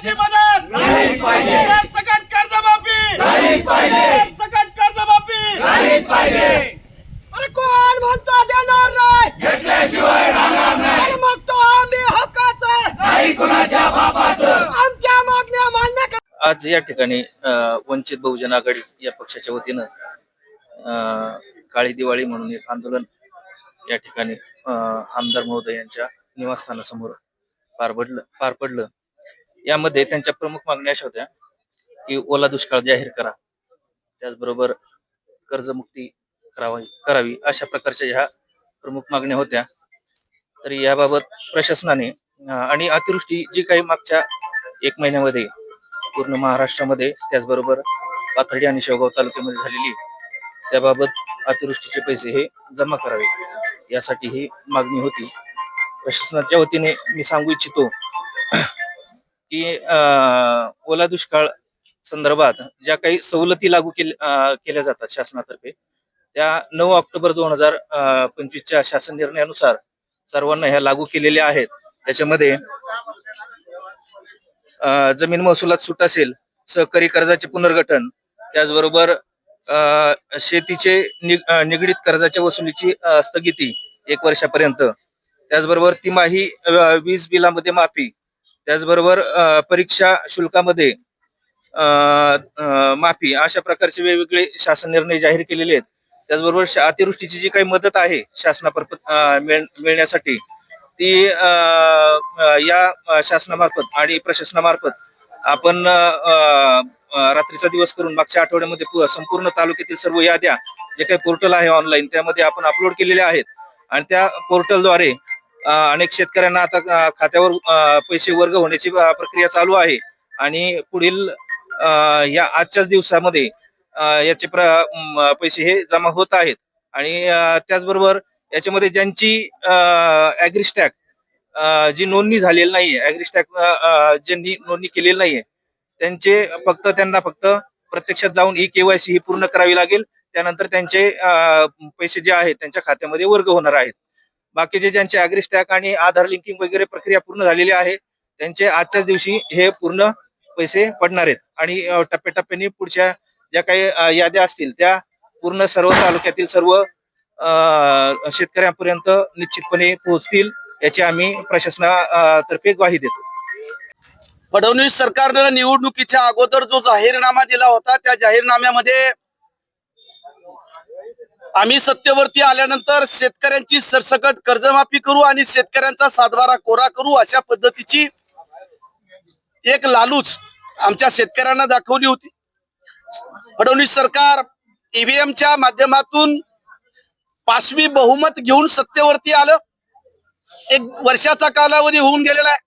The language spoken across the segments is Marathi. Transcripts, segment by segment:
रुपयाची मदत! सरसकट कर्जमाफी! सरसकट कर्जमाफी! अरे कोण म्हणतो देणार नाही? अरे मग तो आम्ही हक्काचं आमच्या मागण्या मान्य करा आज या ठिकाणी अ, वंचित बहुजन आघाडी या पक्षाच्या वतीनं अ, काळी दिवाळी म्हणून एक आंदोलन या ठिकाणी अ, आमदार महोदय यांच्या निवासस्थानासमोर पार पडलं पार पडलं. यामध्ये त्यांच्या प्रमुख मागण्या अशा होत्या की ओला दुष्काळ जाहीर करा. त्याचबरोबर कर्जमुक्ती करावी करावी अशा प्रकारच्या ह्या प्रमुख मागण्या होत्या. तर याबाबत प्रशासनाने आणि अतिवृष्टी जी काही मागच्या एक महिन्यामध्ये पूर्ण महाराष्ट्रामध्ये त्याचबरोबर पाथर्डी आणि शेवगाव तालुक्यामध्ये झालेली त्याबाबत अतिवृष्टीचे पैसे हे जमा करावे यासाठी ही मागणी होती. प्रशासनाच्या वतीने मी सांगू इच्छितो की ओला दुष्काळ संदर्भात ज्या काही सवलती लागू केल्या केल्या जातात शासनातर्फे त्या नऊ ऑक्टोबर दोन हजार पंचवीसच्या शासन निर्णयानुसार सर्वांना ह्या लागू केलेल्या आहेत. त्याच्यामध्ये अ, जमीन महसुलात सूट असेल सहकारी कर्जाचे पुनर्गठन त्याचबरोबर अ, शेतीचे निगडीत कर्जाच्या वसुलीची स्थगिती एक वर्षापर्यंत त्याचबरोबर तिमाही वीज बिलामध्ये माफी त्याचबरोबर परीक्षा शुल्कामध्ये माफी अशा प्रकारचे वेगवेगळे शासन निर्णय जाहीर केलेले आहेत. त्याचबरोबर शा- अतिवृष्टीची जी काही मदत आहे शासनामार्फत मिळ- मिळण्यासाठी ती या शासनामार्फत आणि प्रशासनामार्फत आपण रात्रीचा दिवस करून मागच्या आठवड्यामध्ये संपूर्ण तालुक्यातील सर्व याद्या जे काही पोर्टल आहे ऑनलाईन त्यामध्ये आपण अपलोड केलेल्या आहेत. आणि त्या पोर्टलद्वारे अनेक शेतकऱ्यांना आता खात्यावर पैसे वर्ग होण्याची प्रक्रिया चालू आहे. आणि पुढील अ, या आजच्याच दिवसामध्ये याचे प्र पैसे हे जमा होत आहेत. आणि त्याचबरोबर याच्यामध्ये ज्यांची ऍग्रीस्टॅक जी नोंदणी झालेली नाहीये ऍग्रीस्टॅक ज्यांनी नोंदणी केलेली नाहीये त्यांचे फक्त त्यांना फक्त प्रत्यक्षात जाऊन ई केवायसी ही पूर्ण करावी लागेल. त्यानंतर त्यांचे पैसे जे आहेत त्यांच्या खात्यामध्ये वर्ग होणार आहेत. बाकीचे ज्यांचे अग्रिस्टॅक आणि आधार लिंकिंग वगैरे प्रक्रिया पूर्ण झालेली आहे त्यांचे आजच्याच दिवशी हे पूर्ण पैसे पडणार आहेत. आणि टप्प्याटप्प्याने पुढच्या ज्या काही याद्या असतील त्या पूर्ण सर्व तालुक्यातील सर्व अ, शेतकऱ्यांपर्यंत निश्चितपणे पोहोचतील याची आम्ही प्रशासनातर्फे ग्वाही देतो. फडणवीस सरकारनं निवडणुकीच्या अगोदर जो जाहीरनामा दिला होता त्या जाहीरनाम्यामध्ये आम्ही सत्तेवरती आल्यानंतर शेतकऱ्यांची सरसकट कर्जमाफी करू आणि शेतकऱ्यांचा सातबारा कोरा करू अशा पद्धतीची एक लालूच आमच्या शेतकऱ्यांना दाखवली होती. फडणवीस सरकार ईव्हीएमच्या माध्यमातून पाचवी बहुमत घेऊन सत्तेवरती आलं. एक वर्षाचा कालावधी होऊन गेलेला आहे.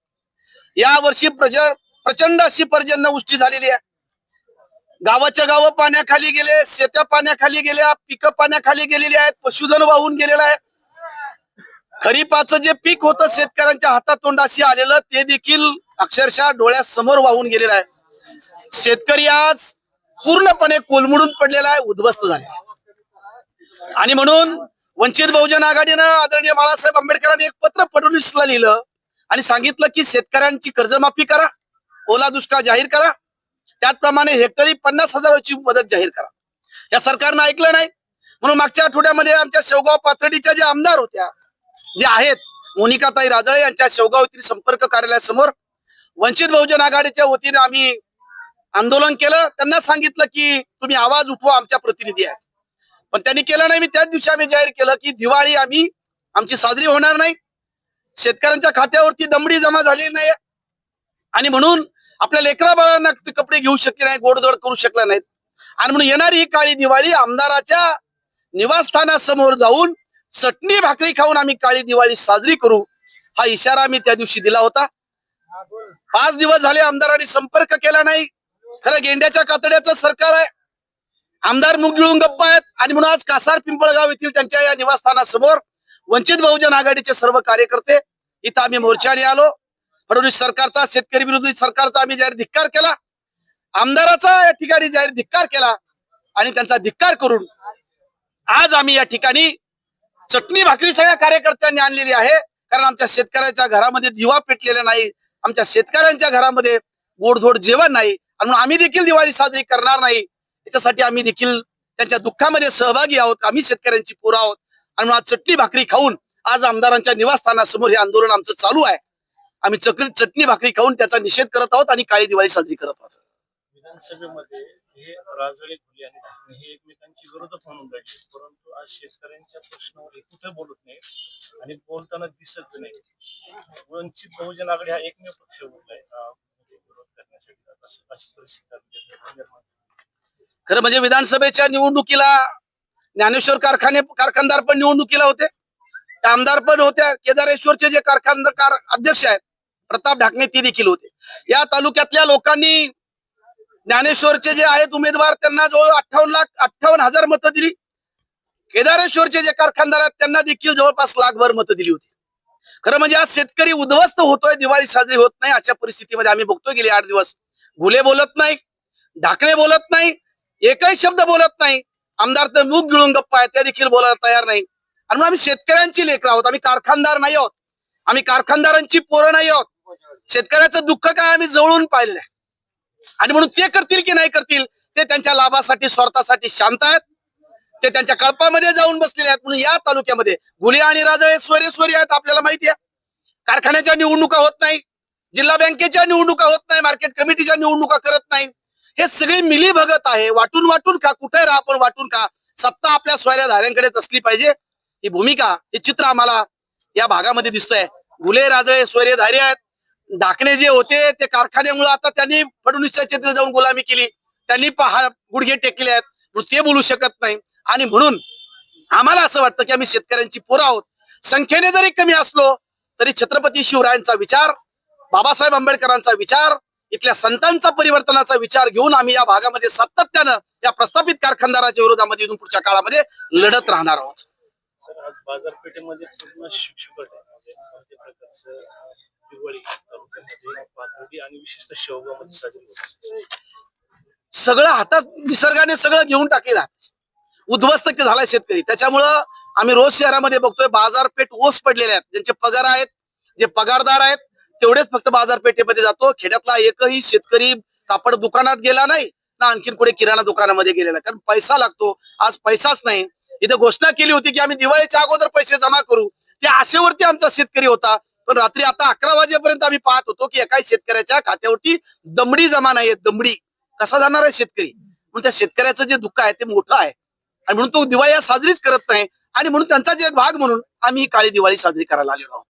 या वर्षी प्रज प्रचंड अशी पर्जन्यवृष्टी झालेली आहे. गावाच्या गावं पाण्याखाली गेले शेत्या पाण्याखाली गेल्या पिकं पाण्याखाली गेलेली आहेत पशुधन वाहून गेलेलं आहे. खरीपाचं जे पीक होतं शेतकऱ्यांच्या हातातोंडाशी आलेलं ते देखील अक्षरशः डोळ्यासमोर वाहून गेलेलं आहे. शेतकरी आज पूर्णपणे कोलमडून पडलेला आहे उद्ध्वस्त झाले. आणि म्हणून वंचित बहुजन आघाडीनं आदरणीय बाळासाहेब आंबेडकरांनी एक पत्र फडणवीसला लिहिलं आणि सांगितलं की शेतकऱ्यांची कर्जमाफी करा ओला दुष्काळ जाहीर करा त्याचप्रमाणे हेक्टरी पन्नास हजाराची मदत जाहीर करा. या सरकारनं ऐकलं नाही. म्हणून मागच्या आठवड्यामध्ये आमच्या शेवगाव पाथर्डीच्या ज्या आमदार होत्या जे आहेत मोनिकाताई राजळे यांच्या शेवगाव येथील संपर्क कार्यालयासमोर वंचित बहुजन आघाडीच्या वतीने आम्ही आंदोलन केलं. त्यांना सांगितलं की तुम्ही आवाज उठवा आमच्या प्रतिनिधी आहे पण त्यांनी केलं नाही. मी त्याच दिवशी आम्ही जाहीर केलं की दिवाळी आम्ही आमची साजरी होणार नाही. शेतकऱ्यांच्या खात्यावरती दमडी जमा झालेली नाही आणि म्हणून आपल्या लेकरा बाळांना ते कपडे घेऊ शकले नाही गोडधोड करू शकले नाहीत. आणि म्हणून येणारी ही काळी दिवाळी आमदाराच्या निवासस्थानासमोर जाऊन चटणी भाकरी खाऊन आम्ही काळी दिवाळी साजरी करू हा इशारा आम्ही त्या दिवशी दिला होता. पाच दिवस झाले आमदारांनी संपर्क केला नाही. खरं गेंड्याच्या कातड्याचं सरकार आहे. आमदार मुग गिळून गप्पा आहेत. आणि म्हणून आज कासार पिंपळगाव येथील त्यांच्या या निवासस्थानासमोर वंचित बहुजन आघाडीचे सर्व कार्यकर्ते इथं आम्ही मोर्चाने आलो. फडणवीस सरकारचा शेतकरी विरोधी सरकारचा आम्ही जाहीर धिक्कार केला. आमदाराचा या ठिकाणी जाहीर धिक्कार केला आणि त्यांचा धिक्कार करून आज आम्ही या ठिकाणी चटणी भाकरी सगळ्या कार्यकर्त्यांनी आणलेली आहे. कारण आमच्या शेतकऱ्याच्या घरामध्ये दिवा पेटलेला नाही. आमच्या शेतकऱ्यांच्या घरामध्ये गोडधोड जेवण नाही. आणि म्हणून आम्ही देखील दिवाळी साजरी करणार नाही. याच्यासाठी आम्ही देखील त्यांच्या दुःखामध्ये सहभागी आहोत. आम्ही शेतकऱ्यांची पोरं आहोत. आणि आज चटणी भाकरी खाऊन आज आमदारांच्या निवासस्थानासमोर हे आंदोलन आमचं चालू आहे. आम्ही चक्री चटणी भाकरी खाऊन त्याचा निषेध करत आहोत आणि काळी दिवाळी साजरी करत आहोत. विधानसभेमध्ये हे राजळे घुले आणि धाकणे हे एकमेकांची विरोधक म्हणून राहिले. परंतु आज शेतकऱ्यांच्या प्रश्नावर हे कुठे बोलत नाही आणि बोलताना दिसत नाही वंचित बहुजन आघाडी हा एकमेव पक्ष उरलाय. अं, म्हणजे विरोध करण्यासाठी अशी परिस्थिती. खरं म्हणजे विधानसभेच्या निवडणुकीला ज्ञानेश्वर कारखाने कारखानदार पण निवडणुकीला होते. आमदार पण होत्या. केदारेश्वरचे जे कारखानदार अध्यक्ष आहेत प्रताप ढाकणे ते देखील होते. या तालुक्यातल्या लोकांनी ज्ञानेश्वरचे जे आहेत उमेदवार त्यांना जवळ अठ्ठावन्न लाख अठ्ठावन्न हजार मतं दिली. केदारेश्वरचे जे कारखानदार आहेत त्यांना देखील जवळपास लाखभर मतं दिली होती. खरं म्हणजे आज शेतकरी उद्ध्वस्त होतोय दिवाळी साजरी होत नाही अशा परिस्थितीमध्ये आम्ही बघतोय गेले आठ दिवस. घुले बोलत नाही ढाकणे बोलत नाही एकही शब्द बोलत नाही. आमदार तर मूग गिळून गप्पा आहेत त्या देखील बोलायला तयार नाही. आणि मग आम्ही शेतकऱ्यांची लेकर आहोत आम्ही कारखानदार नाही आहोत. आम्ही कारखानदारांची पोरं नाही आहोत. शेतकऱ्याचं दुःख काय आम्ही जवळून पाहिलेलं आहे. आणि म्हणून ते करतील की नाही करतील ते त्यांच्या लाभासाठी स्वार्थासाठी शांत आहेत. ते त्यांच्या कळपामध्ये जाऊन बसलेले आहेत. म्हणून या तालुक्यामध्ये गुले आणि राजळे सोरे सोरे आहेत आपल्याला माहिती आहे. कारखान्याच्या निवडणुका होत नाही जिल्हा बँकेच्या निवडणुका होत नाही मार्केट कमिटीच्या निवडणुका करत नाही. हे सगळे मिली भगत आहे. वाटून वाटून का कुठे राहा आपण वाटून का सत्ता आपल्या स्वऱ्या धाऱ्यांकडेच असली पाहिजे. ही भूमिका हे चित्र आम्हाला या भागामध्ये दिसतंय. गुले राजळे सोयरे धारे आहेत. ढाकणे जे होते ते कारखान्यामुळे आता त्यांनी फडणवीसच्या चित्र जाऊन गुलामी केली. त्यांनी पहा गुडघे टेकले आहेत. ते बोलू शकत नाही. आणि म्हणून आम्हाला असं वाटतं की आम्ही शेतकऱ्यांची पोरं आहोत. संख्येने जरी कमी असलो तरी छत्रपती शिवरायांचा विचार बाबासाहेब आंबेडकरांचा विचार इथल्या संतांचा परिवर्तनाचा विचार घेऊन आम्ही या भागामध्ये सातत्यानं या प्रस्थापित कारखानदाराच्या विरोधामध्ये इथून पुढच्या काळामध्ये लढत राहणार आहोत. बाजारपेठेमध्ये पूर्ण शुकशुकट आहे म्हणजे कोणत्या प्रकारचं अं, दिवाळी तालुक्यामध्ये पाथर्डी आणि विशेषतः शेवगावमध्ये साजरी होते सगळं हातात निसर्गाने सगळं घेऊन टाकलेलं आहे. उद्ध्वस्त झालाय शेतकरी. त्याच्यामुळं आम्ही रोज शहरामध्ये बघतोय बाजारपेठ ओस पडलेले आहेत. ज्यांचे पगार आहेत जे पगारदार आहेत तेवढेच फक्त बाजारपेठेमध्ये जातो. खेड्यातला एकही शेतकरी कापड दुकानात गेला नाही ना आणखीन कुठे किराणा दुकानामध्ये गेलेला. कारण पैसा लागतो. आज पैसाच नाही. इथे घोषणा केली होती की आम्ही दिवाळीच्या अगोदर पैसे जमा करू. त्या आशेवरती आमचा शेतकरी होता. पण रात्री आता अकरा वाजेपर्यंत आम्ही पाहत होतो की एकाही शेतकऱ्याच्या खात्यावरती दमडी जमा नाहीये दमडी कसा जाणार आहे शेतकरी? म्हणून त्या शेतकऱ्याचं जे दुःख आहे ते मोठं आहे. आणि म्हणून तो दिवाळी साजरीच करत नाही. आणि म्हणून त्यांचा जे भाग म्हणून आम्ही ही काळी दिवाळी साजरी करायला आलेलो आहोत.